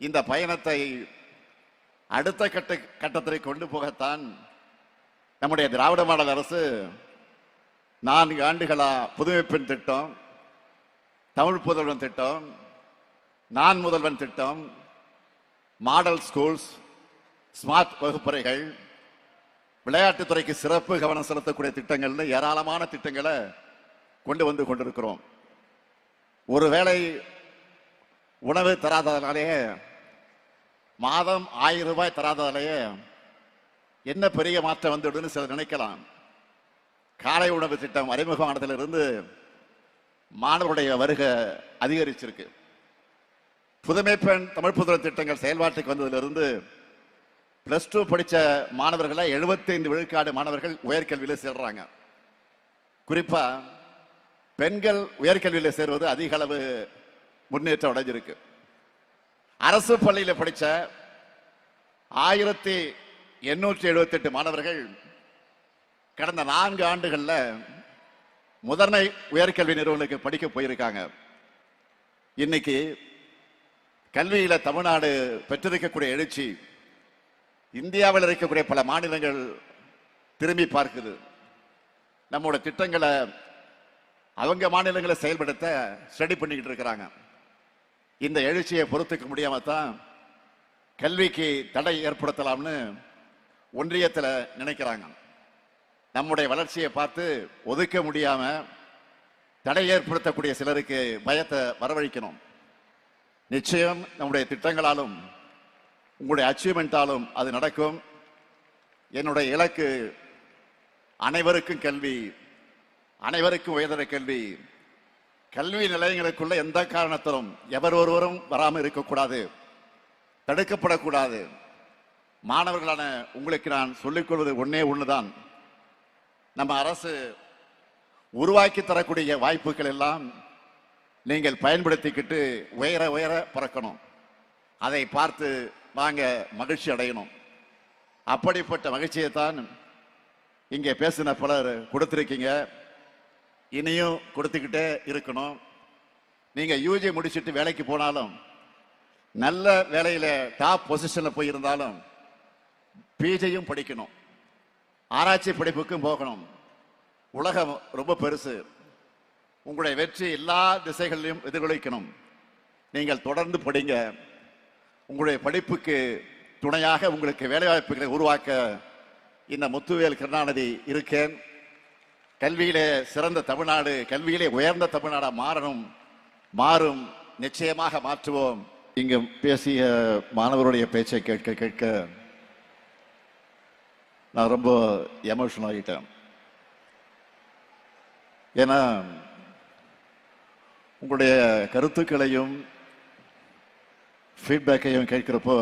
இந்த பயணத்தை அடுத்த கட்ட கட்டத்திற்கு கொண்டு போகத்தான் நம்முடைய திராவிட மாடல் அரசு நான்கு ஆண்டுகளா புதுமைப்பெண் திட்டம் தமிழ் புதல்வன் திட்டம் நான் முதல்வன் திட்டம் மாடல் ஸ்கூல்ஸ் ஸ்மார்ட் வகுப்பறைகள் விளையாட்டுத்துறைக்கு சிறப்பு கவனம் செலுத்தக்கூடிய திட்டங்கள்னு ஏராளமான திட்டங்களை கொண்டு வந்து கொண்டிருக்கிறோம். ஒருவேளை உணவு தராதனாலே மாதம் ஆயிரம் ரூபாய் தராததாலேயே என்ன பெரிய மாற்றம் வந்துடுன்னு சிலர் நினைக்கலாம். காலை உணவு திட்டம் அறிமுகமானதிலிருந்து மாணவருடைய வருகை அதிகரிச்சிருக்கு. புதுமை பெண் தமிழ் புதுமை திட்டங்கள் செயல்பாட்டுக்கு வந்ததிலிருந்து பிளஸ் டூ படித்த மாணவர்களை 75 விழுக்காடு மாணவர்கள் உயர்கல்வியில் சேர்றாங்க. குறிப்பாக பெண்கள் உயர்கல்வியில் சேர்வது அதிக அளவு முன்னேற்றம் அடைஞ்சிருக்கு. அரசு பள்ளியில் படித்த ஆயிரத்தி எண்ணூற்றி எழுபத்தெட்டு மாணவர்கள் கடந்த நான்கு ஆண்டுகளில் முதன்மை உயர்கல்வி நிறுவனங்களுக்கு படிக்க போயிருக்காங்க. இன்னைக்கு கல்வியில் தமிழ்நாடு பெற்றிருக்கக்கூடிய எழுச்சி இந்தியாவில் இருக்கக்கூடிய பல மாநிலங்கள் திரும்பி பார்க்குது. நம்மளோட திட்டங்களை அவங்க மாநிலங்களை செயல்படுத்த ஸ்டடி பண்ணிக்கிட்டு இருக்கிறாங்க. இந்த எழுச்சியை பொறுத்துக்க முடியாம தான் கல்விக்கு தடை ஏற்படுத்தலாம்னு ஒன்றியத்தில் நினைக்கிறாங்க. நம்முடைய வளர்ச்சியை பார்த்து ஒதுக்க முடியாம தடை ஏற்படுத்தக்கூடிய சிலருக்கு பயத்தை வரவழைக்கணும். நிச்சயம் நம்முடைய திட்டங்களாலும் உங்களுடைய அச்சீவ்மெண்ட்டாலும் அது நடக்கும். என்னுடைய இலக்கு அனைவருக்கும் கல்வி அனைவருக்கும் உயர்தர கல்வி கல்வி நிலையங்களுக்குள்ள எந்த காரணத்திலும் எவர் ஒருவரும் வராமல் இருக்கக்கூடாது. தடுக்கப்படக்கூடாது. மாணவர்களான உங்களுக்கு நான் சொல்லிக் கொள்வது ஒன்னே ஒண்ணுதான். நம்ம அரசு உருவாக்கி தரக்கூடிய வாய்ப்புகள் எல்லாம் நீங்கள் பயன்படுத்திக்கிட்டு உயர உயர பறக்கணும். அதை பார்த்து வாங்க மகிழ்ச்சி அடையணும். அப்படிப்பட்ட மகிழ்ச்சியை தான் இங்கே பேசின பலர் கொடுத்துருக்கீங்க. இனியும் கொடுத்துக்கிட்டே இருக்கணும். நீங்கள் யூஜி முடிச்சுட்டு வேலைக்கு போனாலும் நல்ல வேலையில் டாப் பொசிஷனில் போயிருந்தாலும் பிஜையும் படிக்கணும். ஆராய்ச்சி படிப்புக்கும் போகணும். உலகம் ரொம்ப பெருசு. உங்களுடைய வெற்றி எல்லா திசைகளிலும் எதிர்கொலிக்கணும் நீங்கள் தொடர்ந்து படிங்க. உங்களுடைய படிப்புக்கு துணையாக உங்களுக்கு வேலைவாய்ப்புகளை உருவாக்க இந்த முத்துவேல் கருணாநிதி இருக்கேன். கல்வியிலே சிறந்த தமிழ்நாடு கல்வியிலே உயர்ந்த தமிழ்நாடா மாறணும் மாறும் நிச்சயமாக மாற்றுவோம். இங்கு பேசிய மாணவருடைய பேச்சை கேட்க கேட்க நான் ரொம்ப எமோஷன் ஆகிட்டேன். ஏன்னா உங்களுடைய கருத்துக்களையும் ஃபீட்பேக்கையும் கேட்கிறப்போ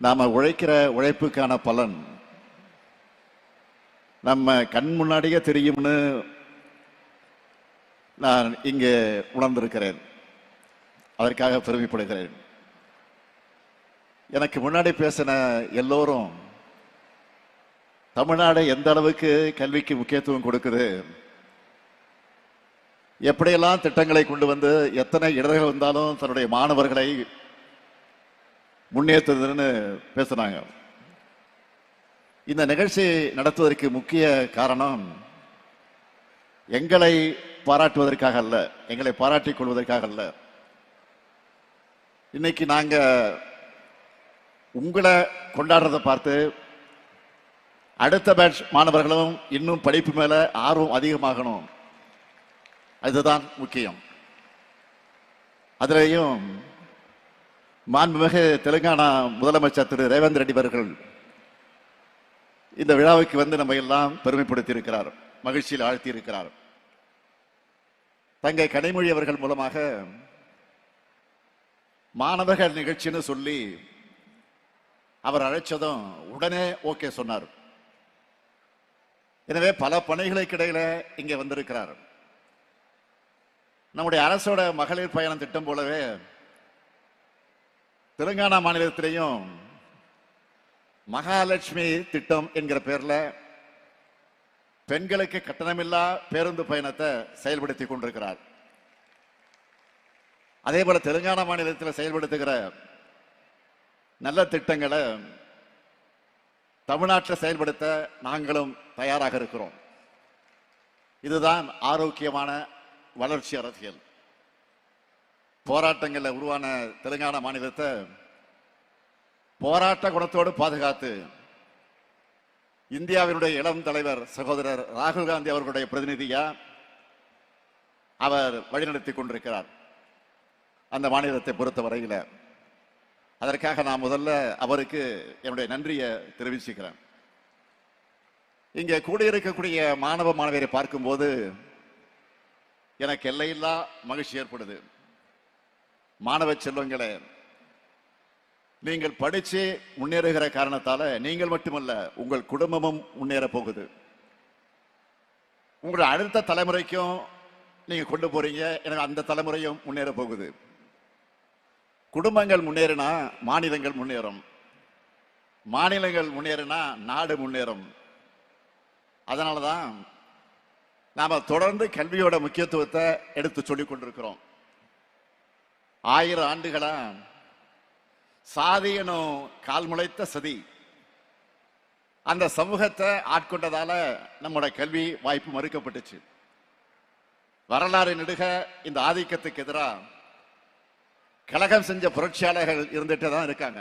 நாம் உழைக்கிற உழைப்புக்கான பலன் நம்ம கண் முன்னாடியே தெரியும்னு நான் இங்கே உணர்ந்திருக்கிறேன். அதற்காக பெருமைப்படுகிறேன். எனக்கு முன்னாடி பேசின எல்லோரும் தமிழ்நாடு எந்த அளவுக்கு கல்விக்கு முக்கியத்துவம் கொடுக்குது எப்படியெல்லாம் திட்டங்களை கொண்டு வந்து எத்தனை இடர்கள் வந்தாலும் தன்னுடைய மாணவர்களை முன்னேற்றுதுன்னு பேசுனாங்க. இந்த நிகழ்ச்சி நடத்துவதற்கு முக்கிய காரணம் எங்களை பாராட்டுவதற்காக அல்ல எங்களை பாராட்டிக் கொள்வதற்காக அல்ல. இன்னைக்கு நாங்க உங்களை கொண்டாடுறதை பார்த்து அடுத்த பேட்ச் மாணவர்களும் இன்னும் படிப்பு மேல ஆர்வம் அதிகமாகணும். அதுதான் முக்கியம். அதுலேயும் மாண்புமிகு தெலுங்கானா முதலமைச்சர் திரு ரேவந்த் ரெட்டி அவர்கள் இந்த விழாவுக்கு வந்து நம்ம எல்லாம் பெருமைப்படுத்தி இருக்கிறார் மகிழ்ச்சியில் ஆழ்த்தி இருக்கிறார் தங்கை கனிமொழி அவர்கள் மூலமாக மாணவர்கள் நிகழ்ச்சின்னு சொல்லி அவர் அழைச்சதும் உடனே ஓகே சொன்னார். எனவே பல பணிகளுக்கு இடையில இங்க வந்திருக்கிறார். நம்முடைய அரசோட மகளிர் பயணம் திட்டம் போலவே தெலுங்கானா மாநிலத்திலையும் மகாலட்சுமி திட்டம் என்கிற பேர்ல பெண்களுக்கு கட்டணமில்லா பேருந்து பயணத்தை செயல்படுத்தி கொண்டிருக்கிறார். அதே போல தெலுங்கானா மாநிலத்தில் செயல்படுத்துகிற நல்ல திட்டங்களை தமிழ்நாட்டில் செயல்படுத்த நாங்களும் தயாராக இருக்கிறோம். இதுதான் ஆரோக்கியமான வளர்ச்சி அரசியல். போராட்டங்களில் உருவான தெலுங்கானா மாநிலத்தை போராட்ட குணத்தோடு பாதுகாத்து இந்தியாவினுடைய இளம் தலைவர் சகோதரர் ராகுல் காந்தி அவர்களுடைய பிரதிநிதியா அவர் வழிநடத்தி கொண்டிருக்கிறார் அந்த மாநிலத்தை பொறுத்த வரையில் அதற்காக நான் முதல்ல அவருக்கு என்னுடைய நன்றியை தெரிவிச்சுக்கிறேன். இங்கே கூடியிருக்கக்கூடிய மாணவ மாணவியரை பார்க்கும்போது எனக்கு எல்லையில்லா மகிழ்ச்சி ஏற்படுது. மாணவ செல்வங்களே நீங்கள் படித்து முன்னேறுகிற காரணத்தால நீங்கள் மட்டுமல்ல உங்கள் குடும்பமும் முன்னேற போகுது. உங்களுடைய அடுத்த தலைமுறைக்கும் நீங்கள் கொண்டு போறீங்க. எனக்கு அந்த தலைமுறையும் முன்னேற போகுது. குடும்பங்கள் முன்னேறினா மாநிலங்கள் முன்னேறும். மாநிலங்கள் முன்னேறினா நாடு முன்னேறும். அதனால தான் நாம் தொடர்ந்து கல்வியோட முக்கியத்துவத்தை எடுத்து சொல்லிக் கொண்டிருக்கிறோம். ஆயிரம் ஆண்டுகளாக சாதி எனும் கால் முளைத்த சதி. அந்த சமூகத்தை ஆட்கொண்டதால நம்முடைய கல்வி வாய்ப்பு மறுக்கப்பட்டுச்சு. வரலாறு நெடுக இந்த ஆதிக்கத்துக்கு எதிராக கழகம் செஞ்ச புரட்சியாளர்கள் இருந்துட்டு தான் இருக்காங்க.